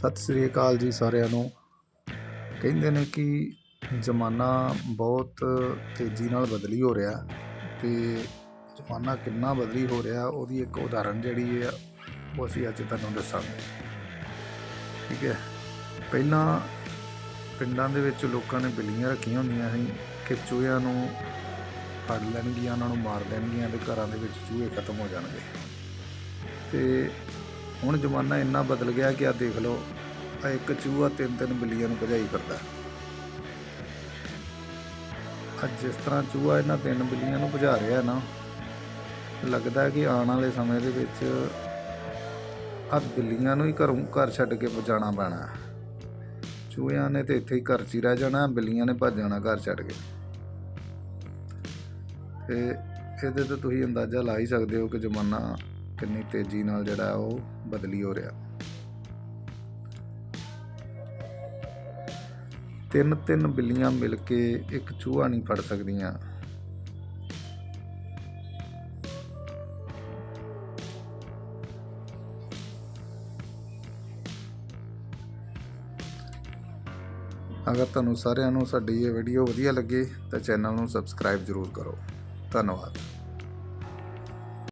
ਸਤਿ ਸ੍ਰੀ ਅਕਾਲ ਜੀ ਸਾਰਿਆਂ ਨੂੰ। ਕਹਿੰਦੇ ਨੇ ਕਿ ਜ਼ਮਾਨਾ ਬਹੁਤ ਤੇਜ਼ੀ ਨਾਲ ਬਦਲੀ ਹੋ ਰਿਹਾ ਤੇ ਜ਼ਮਾਨਾ ਕਿੰਨਾ ਬਦਲੀ ਹੋ ਰਿਹਾ ਉਹਦੀ ਇੱਕ ਉਦਾਹਰਨ ਜਿਹੜੀ ਹੈ ਉਹ ਅਸੀਂ ਅੱਜ ਤੁਹਾਨੂੰ ਦੱਸਾਂਗੇ। ਠੀਕ ਹੈ। ਪਹਿਲਾਂ ਪਿੰਡਾਂ ਦੇ ਵਿੱਚ ਲੋਕਾਂ ਨੇ ਬਿੱਲੀਆਂ ਰੱਖੀਆਂ ਹੁੰਦੀਆਂ ਸੀ, ਕਿ ਚੂਹਿਆਂ ਨੂੰ ਫੜ ਲੈਣਗੀਆਂ, ਉਹਨਾਂ ਨੂੰ ਮਾਰ ਦੇਣਗੀਆਂ ਤੇ ਘਰਾਂ ਦੇ ਵਿੱਚ ਚੂਹੇ ਖਤਮ ਹੋ ਜਾਣਗੇ। ਤੇ ਹੁਣ ਜ਼ਮਾਨਾ ਇੰਨਾ ਬਦਲ ਗਿਆ ਕਿ ਆ ਦੇਖ ਲਓ ਆ ਇੱਕ ਚੂਹਾ ਤਿੰਨ ਤਿੰਨ ਬਿੱਲੀਆਂ ਨੂੰ ਭਜਾਈ ਕਰਦਾ ਅੱਜ ਜਿਸ ਤਰ੍ਹਾਂ ਚੂਹਾ ਇਹਨਾਂ ਤਿੰਨ ਬਿੱਲੀਆਂ ਨੂੰ ਭਜਾ ਰਿਹਾ ਨਾ, ਲੱਗਦਾ ਕਿ ਆਉਣ ਵਾਲੇ ਸਮੇਂ ਦੇ ਵਿੱਚ ਆ ਬਿੱਲੀਆਂ ਨੂੰ ਹੀ ਘਰੋਂ ਘਰ ਛੱਡ ਕੇ ਬਚਾਉਣਾ ਪੈਣਾ। ਚੂਹਿਆਂ ਨੇ ਤੇ ਇੱਥੇ ਹੀ ਘਰ 'ਚ ਹੀ ਰਹਿ ਜਾਣਾ, ਬਿੱਲੀਆਂ ਨੇ ਭੱਜ ਜਾਣਾ ਘਰ ਛੱਡ ਕੇ। ਤੇ ਇਹਦੇ ਤੋਂ ਤੁਸੀਂ ਅੰਦਾਜ਼ਾ ਲਾ ਹੀ ਸਕਦੇ ਹੋ ਕਿ ਜ਼ਮਾਨਾ ਕਿੰਨੀ ਤੇਜ਼ੀ ਨਾਲ ਜਿਹੜਾ ਉਹ ਬਦਲੀ ਹੋ ਰਿਹਾ। ਤਿੰਨ ਤਿੰਨ ਬਿੱਲੀਆਂ ਮਿਲ ਕੇ ਇੱਕ ਚੂਹਾ ਨਹੀਂ ਫੜ ਸਕਦੀਆਂ। ਅਗਰ ਤੁਹਾਨੂੰ ਸਾਰਿਆਂ ਨੂੰ ਸਾਡੀ ਇਹ ਵੀਡੀਓ ਵਧੀਆ ਲੱਗੇ ਤਾਂ ਚੈਨਲ ਨੂੰ ਸਬਸਕ੍ਰਾਈਬ ਜ਼ਰੂਰ ਕਰੋ। ਧੰਨਵਾਦ।